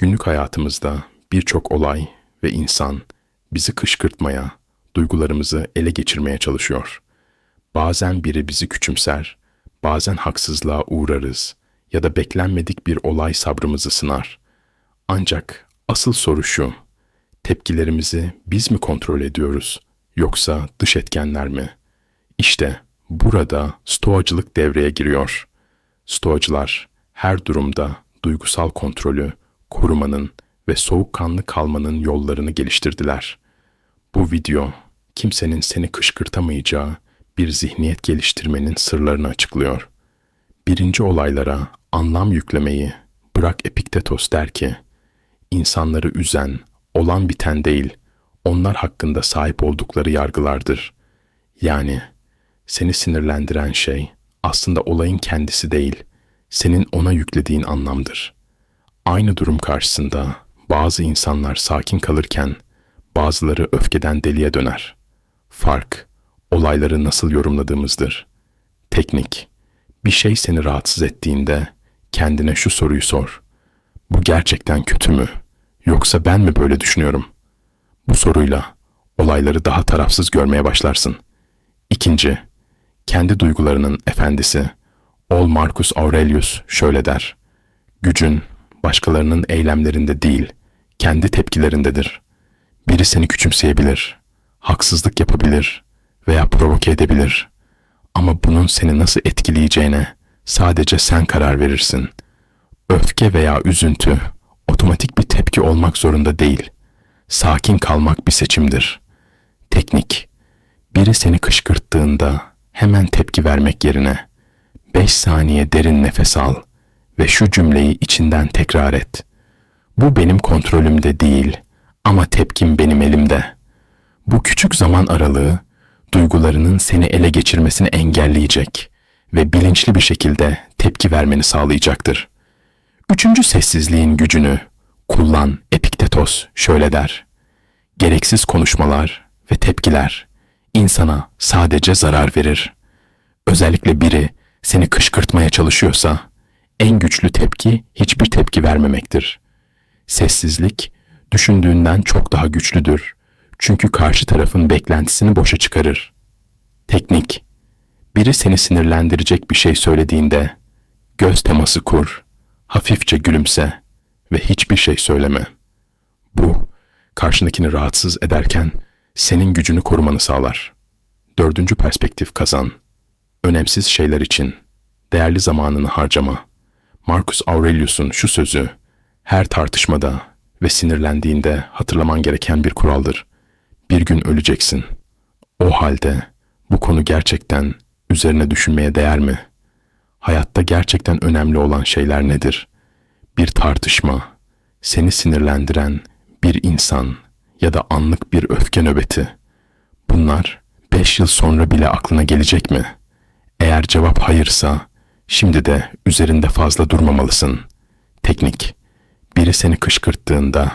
Günlük hayatımızda birçok olay ve insan bizi kışkırtmaya, duygularımızı ele geçirmeye çalışıyor. Bazen biri bizi küçümser, bazen haksızlığa uğrarız ya da beklenmedik bir olay sabrımızı sınar. Ancak asıl soru şu, tepkilerimizi biz mi kontrol ediyoruz yoksa dış etkenler mi? İşte burada stoacılık devreye giriyor. Stoacılar her durumda duygusal kontrolü korumanın ve soğukkanlı kalmanın yollarını geliştirdiler. Bu video kimsenin seni kışkırtamayacağı bir zihniyet geliştirmenin sırlarını açıklıyor. Birinci olaylara anlam yüklemeyi bırak Epiktetos der ki, insanları üzen, olan biten değil, onlar hakkında sahip oldukları yargılardır. Yani seni sinirlendiren şey aslında olayın kendisi değil, senin ona yüklediğin anlamdır. Aynı durum karşısında bazı insanlar sakin kalırken bazıları öfkeden deliye döner. Fark, olayları nasıl yorumladığımızdır. Teknik, bir şey seni rahatsız ettiğinde kendine şu soruyu sor. Bu gerçekten kötü mü? Yoksa ben mi böyle düşünüyorum? Bu soruyla olayları daha tarafsız görmeye başlarsın. İkinci, kendi duygularının efendisi Ol Marcus Aurelius şöyle der. Gücün başkalarının eylemlerinde değil, kendi tepkilerindedir. Biri seni küçümseyebilir, haksızlık yapabilir veya provoke edebilir. Ama bunun seni nasıl etkileyeceğine sadece sen karar verirsin. Öfke veya üzüntü otomatik bir tepki olmak zorunda değil. Sakin kalmak bir seçimdir. Teknik. Biri seni kışkırttığında hemen tepki vermek yerine 5 saniye derin nefes al ve şu cümleyi içinden tekrar et. Bu benim kontrolümde değil ama tepkim benim elimde. Bu küçük zaman aralığı duygularının seni ele geçirmesini engelleyecek ve bilinçli bir şekilde tepki vermeni sağlayacaktır. Üçüncü sessizliğin gücünü kullan Epiktetos şöyle der. Gereksiz konuşmalar ve tepkiler insana sadece zarar verir. Özellikle biri seni kışkırtmaya çalışıyorsa en güçlü tepki hiçbir tepki vermemektir. Sessizlik düşündüğünden çok daha güçlüdür. Çünkü karşı tarafın beklentisini boşa çıkarır. Teknik Biri seni sinirlendirecek bir şey söylediğinde göz teması kur, hafifçe gülümse ve hiçbir şey söyleme. Bu, karşındakini rahatsız ederken senin gücünü korumanı sağlar. Dördüncü perspektif kazan. Önemsiz şeyler için değerli zamanını harcama. Marcus Aurelius'un şu sözü her tartışmada ve sinirlendiğinde hatırlaman gereken bir kuraldır. Bir gün öleceksin. O halde bu konu gerçekten üzerine düşünmeye değer mi? Hayatta gerçekten önemli olan şeyler nedir? Bir tartışma, seni sinirlendiren bir insan ya da anlık bir öfke nöbeti. Bunlar beş yıl sonra bile aklına gelecek mi? Eğer cevap hayırsa, şimdi de üzerinde fazla durmamalısın. Teknik, biri seni kışkırttığında,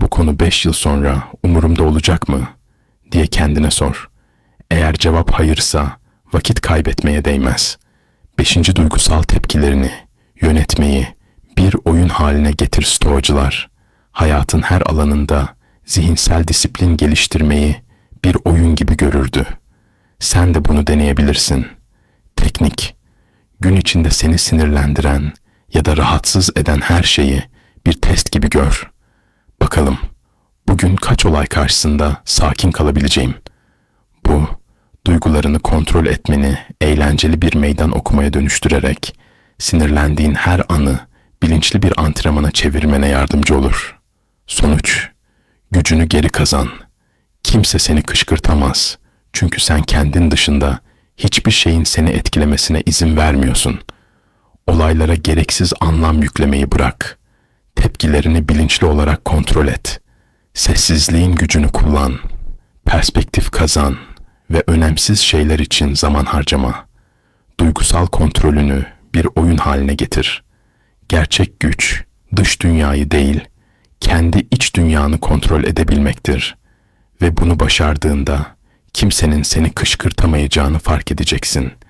bu konu beş yıl sonra umurumda olacak mı? diye kendine sor. Eğer cevap hayırsa, vakit kaybetmeye değmez. Beşinci duygusal tepkilerini, yönetmeyi bir oyun haline getir stoacılar. Hayatın her alanında zihinsel disiplin geliştirmeyi bir oyun gibi görürdü. Sen de bunu deneyebilirsin. Teknik, gün içinde seni sinirlendiren ya da rahatsız eden her şeyi bir test gibi gör. Bakalım, bugün kaç olay karşısında sakin kalabileceğim? Bu, duygularını kontrol etmeni eğlenceli bir meydan okumaya dönüştürerek sinirlendiğin her anı bilinçli bir antrenmana çevirmene yardımcı olur. Sonuç, gücünü geri kazan. Kimse seni kışkırtamaz. Çünkü sen kendin dışında hiçbir şeyin seni etkilemesine izin vermiyorsun. Olaylara gereksiz anlam yüklemeyi bırak. Tepkilerini bilinçli olarak kontrol et. Sessizliğin gücünü kullan. Perspektif kazan ve önemsiz şeyler için zaman harcama. Duygusal kontrolünü bir oyun haline getir. Gerçek güç dış dünyayı değil, kendi iç dünyanı kontrol edebilmektir. Ve bunu başardığında kimsenin seni kışkırtamayacağını fark edeceksin.''